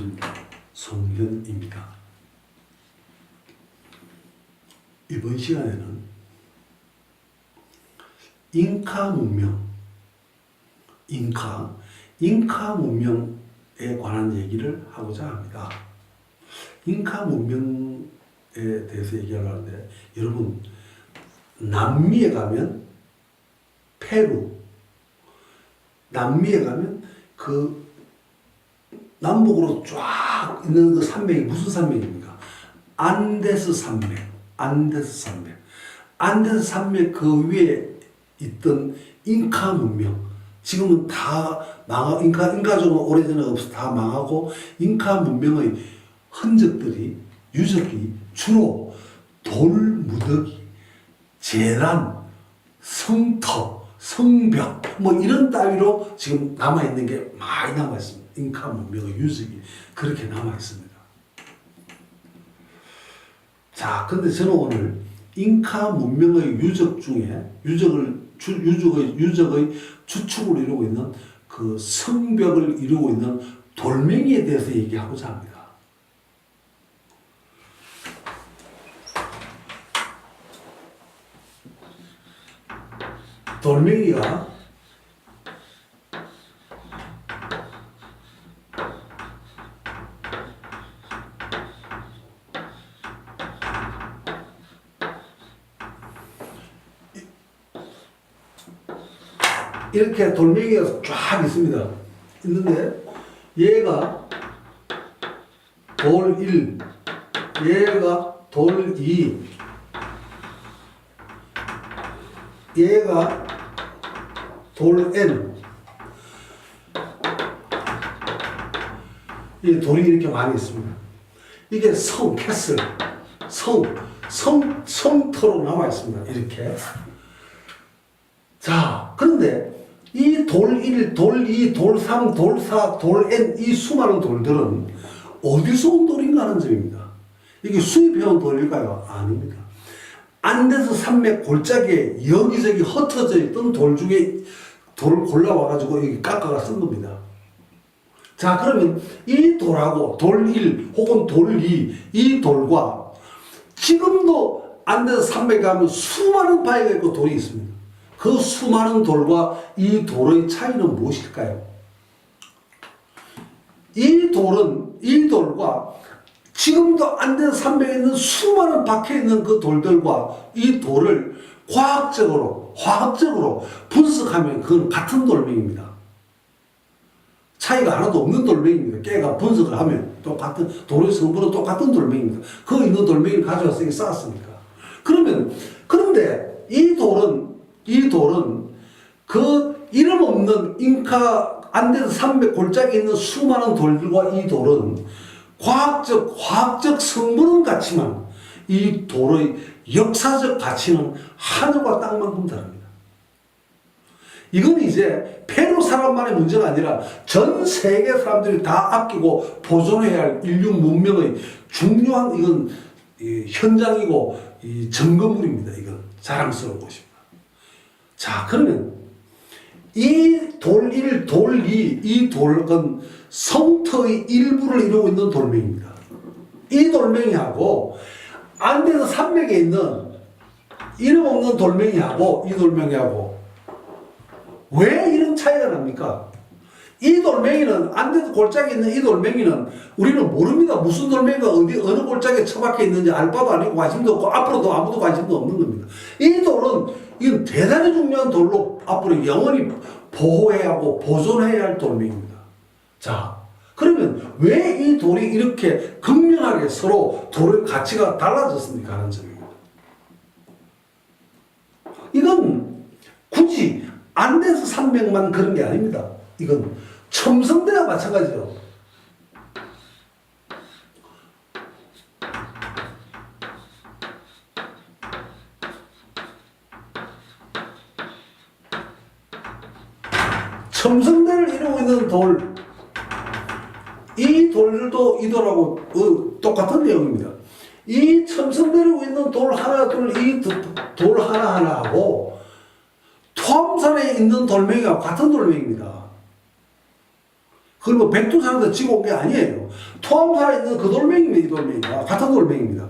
반갑습니다. 성현입니다. 이번 시간에는 잉카 문명, 잉카, 잉카 문명에 관한 얘기를 하고자 합니다. 잉카 문명에 대해서 얘기하려는데 여러분 남미에 가면 페루, 남미에 가면 그 남북으로 쫙 있는 그 산맥이 무슨 산맥입니까? 안데스 산맥, 안데스 산맥. 안데스 산맥 그 위에 있던 잉카 문명. 지금은 다 망하, 잉카, 잉카족은 오래전에 없어 다 망하고, 잉카 문명의 흔적들이, 유적이 주로 돌 무더기, 재단, 성터, 성벽, 뭐 이런 따위로 지금 남아있는 게 많이 남아있습니다. 잉카 문명의 유적이 그렇게 남아있습니다. 자, 근데 저는 오늘 잉카 문명의 유적 중에 유적을 주, 유적의 유적의 주축을 이루고 있는 그 성벽을 이루고 있는 돌멩이에 대해서 얘기하고자 합니다. 돌멩이가 이렇게 돌멩이가 쫙 있습니다. 있는데 얘가 돌 1, 얘가 돌 2, 얘가 돌 N. 이 돌이 이렇게 많이 있습니다. 이게 성, 캐슬, 성, 성, 성터로 남아 있습니다. 이렇게. 자, 그런데 이 돌 1, 돌 2, 돌 3, 돌 4, 돌 N, 이 수많은 돌들은 어디서 온 돌인가 하는 점입니다. 이게 수입해온 돌일까요? 아닙니다. 안데스 산맥 골짜기에 여기저기 흩어져 있던 돌 중에 돌을 골라와가지고 여기 깎아가 쓴 겁니다. 자, 그러면 이 돌하고 돌 1 혹은 돌 2, 이 돌과 지금도 안데스 산맥에 가면 수많은 바위가 있고 돌이 있습니다. 그 수많은 돌과 이 돌의 차이는 무엇일까요? 이 돌은 이 돌과 지금도 안 된 산맥에 있는 수많은 박혀 있는 그 돌들과 이 돌을 과학적으로 화학적으로 분석하면 그건 같은 돌멩입니다. 차이가 하나도 없는 돌멩입니다. 깨가 분석을 하면 똑같은 돌의 성분은 똑같은 돌멩입니다. 그 있는 돌멩이를 가져와서 쌓았으니까. 그러면 그런데 이 돌은 이 돌은 그 이름 없는 잉카 안데스 산맥 골짜기에 있는 수많은 돌들과 이 돌은 과학적 화학적 성분은 같지만 이 돌의 역사적 가치는 하늘과 땅만큼 다릅니다. 이건 이제 페루 사람만의 문제가 아니라 전 세계 사람들이 다 아끼고 보존해야 할 인류 문명의 중요한 이건 이 현장이고 이 증거물입니다. 이건 자랑스러운 것입니다. 자, 그러면 이 돌 1, 돌 2, 이 돌은 성터의 일부를 이루고 있는 돌멩입니다. 이 돌멩이하고 안데스 산맥에 있는 이름 없는 돌멩이하고 이 돌멩이하고 왜 이런 차이가 납니까? 이 돌멩이는 안데스 골짜기에 있는 이 돌멩이는 우리는 모릅니다. 무슨 돌멩이가 어디 어느 골짜기에 처박혀 있는지 알 바도 아니고 관심도 없고 앞으로도 아무도 관심도 없는 겁니다. 이 돌은 이건 대단히 중요한 돌로 앞으로 영원히 보호해야 하고 보존해야 할 돌멩입니다. 자, 그러면 왜 이 돌이 이렇게 극명하게 서로 돌의 가치가 달라졌습니까? 하는 점입니다. 이건 굳이 안데스 산맥만 그런 게 아닙니다. 이건 첨성대와 마찬가지죠. 첨성대를 이루고 있는 돌, 이 돌들도 이 돌하고 어, 똑같은 내용입니다. 이 첨성대를 있는 돌 하나, 둘, 이 돌 하나하나하고 토암산에 있는 돌멩이와 같은 돌멩이입니다. 뭐 백두산에서 지고 온 게 아니에요. 토암산에 있는 그 돌멩이입니다. 이 돌멩이가. 같은 돌멩이입니다.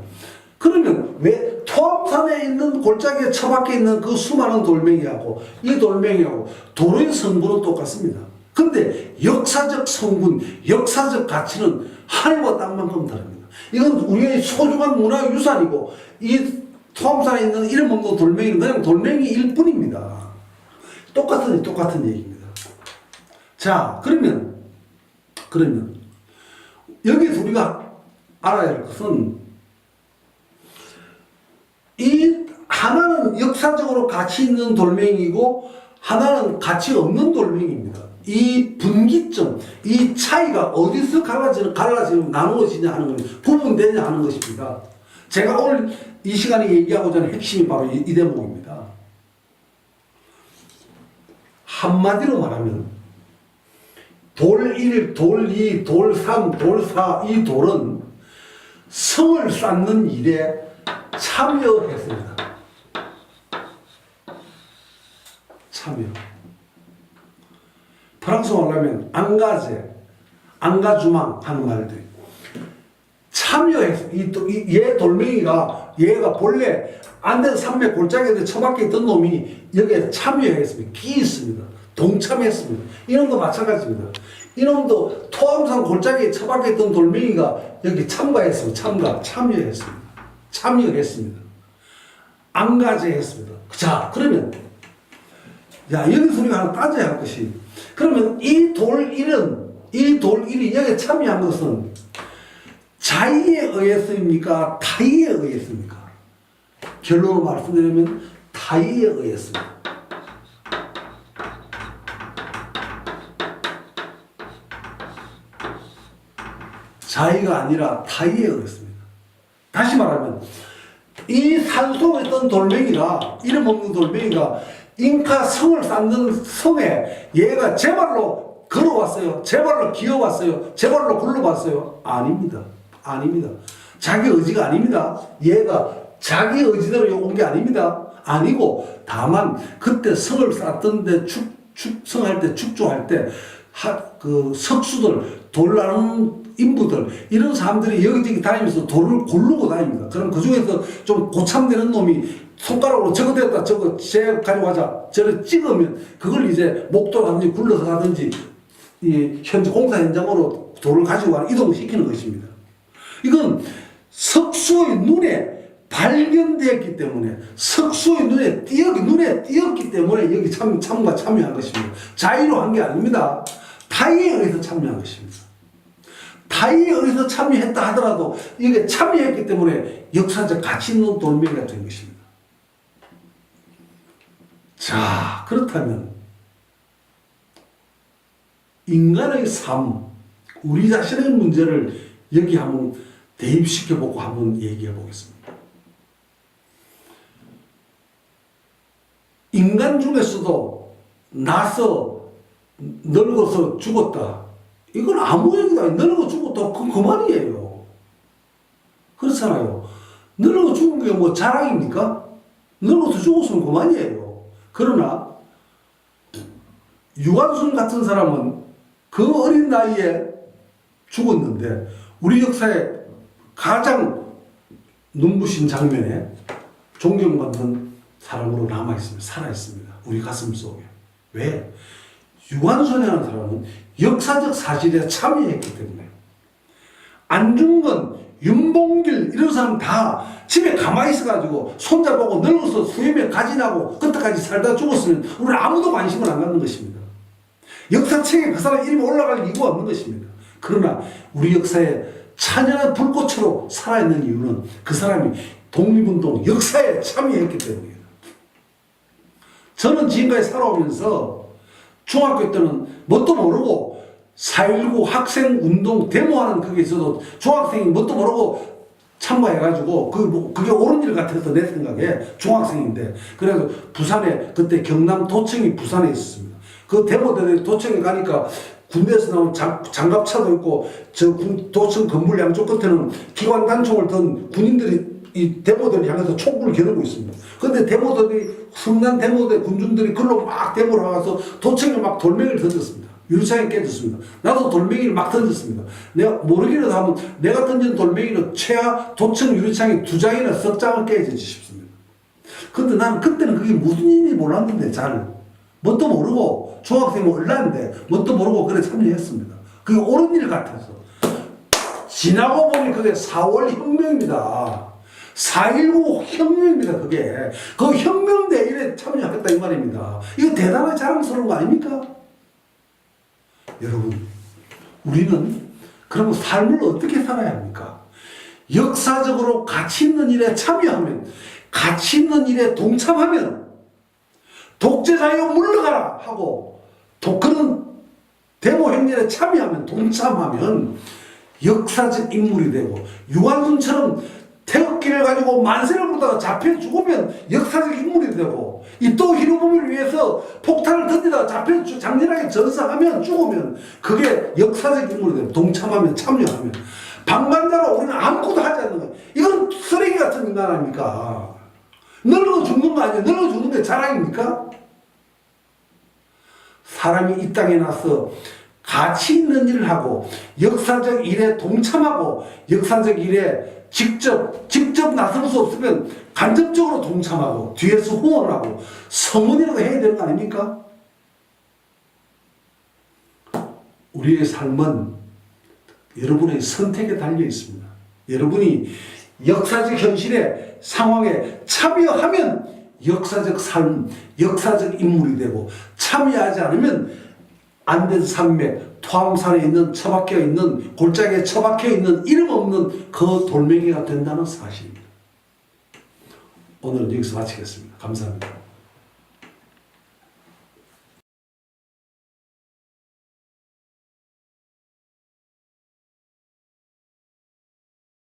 그러면 왜 토암산에 있는 골짜기에 처박혀 있는 그 수많은 돌멩이하고 이 돌멩이하고 돌의 성분은 똑같습니다. 근데 역사적 성분, 역사적 가치는 하늘과 땅만큼 다릅니다. 이건 우리의 소중한 문화 유산이고 이 토암산에 있는 이름 없는 돌멩이는 그냥 돌멩이일 뿐입니다. 똑같은 똑같은 얘기입니다. 자, 그러면 그러면 여기서 우리가 알아야 할 것은 이 하나는 역사적으로 가치 있는 돌멩이고 하나는 가치 없는 돌멩이입니다. 이 분기점, 이 차이가 어디서 갈라지는, 갈라지는, 나누어지냐 하는 것, 구분되냐 하는 것입니다. 제가 오늘 이 시간에 얘기하고자 하는 핵심이 바로 이, 이 대목입니다. 한마디로 말하면, 돌 1, 돌 2, 돌 3, 돌 4, 이 돌은 성을 쌓는 일에 참여했습니다. 참여. 프랑스어 말하면 앙가제, 앙가주망 하는 말도 참여했어. 이, 도- 이- 얘 돌멩이가 얘가 본래 안된 산맥 골짜기에 처박혀 있던 놈이 여기에 참여했습니다. 끼 있습니다. 동참했습니다. 이놈도 마찬가지입니다. 이놈도 토암산 골짜기에 처박혀 있던 돌멩이가 여기 참가했습니다. 참가, 참여했습니다. 참여했습니다. 앙가제했습니다. 자, 그러면 야, 여기서 우리가 하나 따져야 할 것이 그러면 이 돌일은 이 돌일이 여기에 참여한 것은 자의에 의해서입니까? 타의에 의해서입니까? 결론을 말씀드리면 타의에 의했습니다. 자의가 아니라 타의에 의했습니다. 다시 말하면 이 산속에 있던 돌멩이가 이름 없는 돌멩이가 잉카 성을 쌓는 성에 얘가 제 발로 걸어왔어요. 제 발로 기어왔어요. 제 발로 굴러봤어요. 아닙니다. 아닙니다. 자기 의지가 아닙니다. 얘가 자기 의지대로 온 게 아닙니다. 아니고 다만 그때 성을 쌓던데 축 축성할 때 축조할 때 그 석수들 돌나는 인부들 이런 사람들이 여기저기 다니면서 돌을 고르고 다닙니다. 그럼 그 중에서 좀 고참되는 놈이 손가락으로 저거 됐다 저거 쟤 가져가자 저를 찍으면 그걸 이제 목도라든지 굴러서 가든지 이 현재 공사 현장으로 돌을 가지고 가는 이동을 시키는 것입니다. 이건 석수의 눈에 발견되었기 때문에 석수의 눈에 띄었기 눈에 띄었기 때문에 여기 참 참가 참여한 것입니다. 자의로 한 게 아닙니다. 타의에 의해서 참여한 것입니다. 타의에 의해서 참여했다 하더라도 이게 참여했기 때문에 역사적 가치 있는 돌멩이가 된 것입니다. 자 그렇다면 인간의 삶, 우리 자신의 문제를 여기 한번 대입시켜보고 한번 얘기해 보겠습니다. 인간 중에서도 나서 늙어서 죽었다. 이건 아무 얘기도 아니에요. 늙어 죽었다. 그, 그만이에요. 그렇잖아요. 늙어 죽은 게 뭐 자랑입니까? 늙어서 죽었으면 그만이에요. 그러나, 유관순 같은 사람은 그 어린 나이에 죽었는데, 우리 역사에 가장 눈부신 장면에 존경받는 사람으로 남아있습니다. 살아있습니다. 우리 가슴 속에. 왜? 유관순이라는 사람은 역사적 사실에 참여했기 때문에. 안중근, 윤봉길 이런 사람 다 집에 가만히 있어가지고 손잡고 늙어서 수염에 가지나고 그때까지 살다 죽었으면 우리 아무도 관심을 안 갖는 것입니다. 역사책에 그 사람 이름이 올라갈 이유가 없는 것입니다. 그러나 우리 역사에 찬연한 불꽃으로 살아있는 이유는 그 사람이 독립운동 역사에 참여했기 때문입니다. 저는 지금까지 살아오면서 중학교 때는 뭣도 모르고 4.19 학생 운동 데모하는 그게 있어도 중학생이 뭣도 모르고 참가해가지고 그뭐 그게 옳은 일 같아서 내 생각에 중학생인데 그래서 부산에 그때 경남 도청이 부산에 있었습니다. 그 데모들이 도청에 가니까 군대에서 나온 장, 장갑차도 있고 저 군, 도청 건물 양쪽 끝에는 기관 단총을 든 군인들이 이 데모들을 향해서 촛불을 겨누고 있습니다. 근데 데모들이 성난 데모대 군중들이 글로 막 데모를 하면서 도청에 막 돌멩이를 던졌습니다. 유리창이 깨졌습니다. 나도 돌멩이를 막 던졌습니다. 내가 모르기라도 하면 내가 던진 돌멩이로 최하 도청 유리창이 두 장이나 석 장을 깨지지 싶습니다. 근데 나는 그때는 그게 무슨 일인지 몰랐는데 잘 뭣도 모르고 중학생은 얼라는데 뭣도 모르고 그래 참여했습니다. 그게 옳은 일 같아서 지나고 보니 그게 4월 혁명입니다. 4.19 혁명입니다, 그게. 그 혁명대회에 참여하겠다, 이 말입니다. 이거 대단하게 자랑스러운 거 아닙니까? 여러분, 우리는 그러면 삶을 어떻게 살아야 합니까? 역사적으로 가치 있는 일에 참여하면, 가치 있는 일에 동참하면, 독재자여 물러가라! 하고, 또 그런 데모 행렬에 참여하면, 동참하면, 역사적 인물이 되고, 유한순처럼 태극기를 가지고 만세를 부르다가 잡혀 죽으면 역사적 인물이 되고, 이또 히로부미를 위해서 폭탄을 던지다가 잡혀 죽- 장렬하게 전사하면 죽으면 그게 역사적 인물이 되고, 동참하면 참여하면. 방관자로 우리는 아무것도 하지 않는 거야. 이건 쓰레기 같은 인간 아닙니까? 늙어 죽는 거 아니야? 늙어 죽는 게 자랑입니까? 사람이 이 땅에 나서 가치 있는 일을 하고 역사적 일에 동참하고 역사적 일에 직접 직접 나설 수 없으면 간접적으로 동참하고 뒤에서 후원하고 성원이라도 해야 되는 거 아닙니까? 우리의 삶은 여러분의 선택에 달려 있습니다. 여러분이 역사적 현실의 상황에 참여하면 역사적 삶, 역사적 인물이 되고 참여하지 않으면 안된 산맥, 토암산에 있는 처박혀 있는 골짜기에 처박혀 있는 이름 없는 그 돌멩이가 된다는 사실입니다. 오늘은 여기서 마치겠습니다. 감사합니다.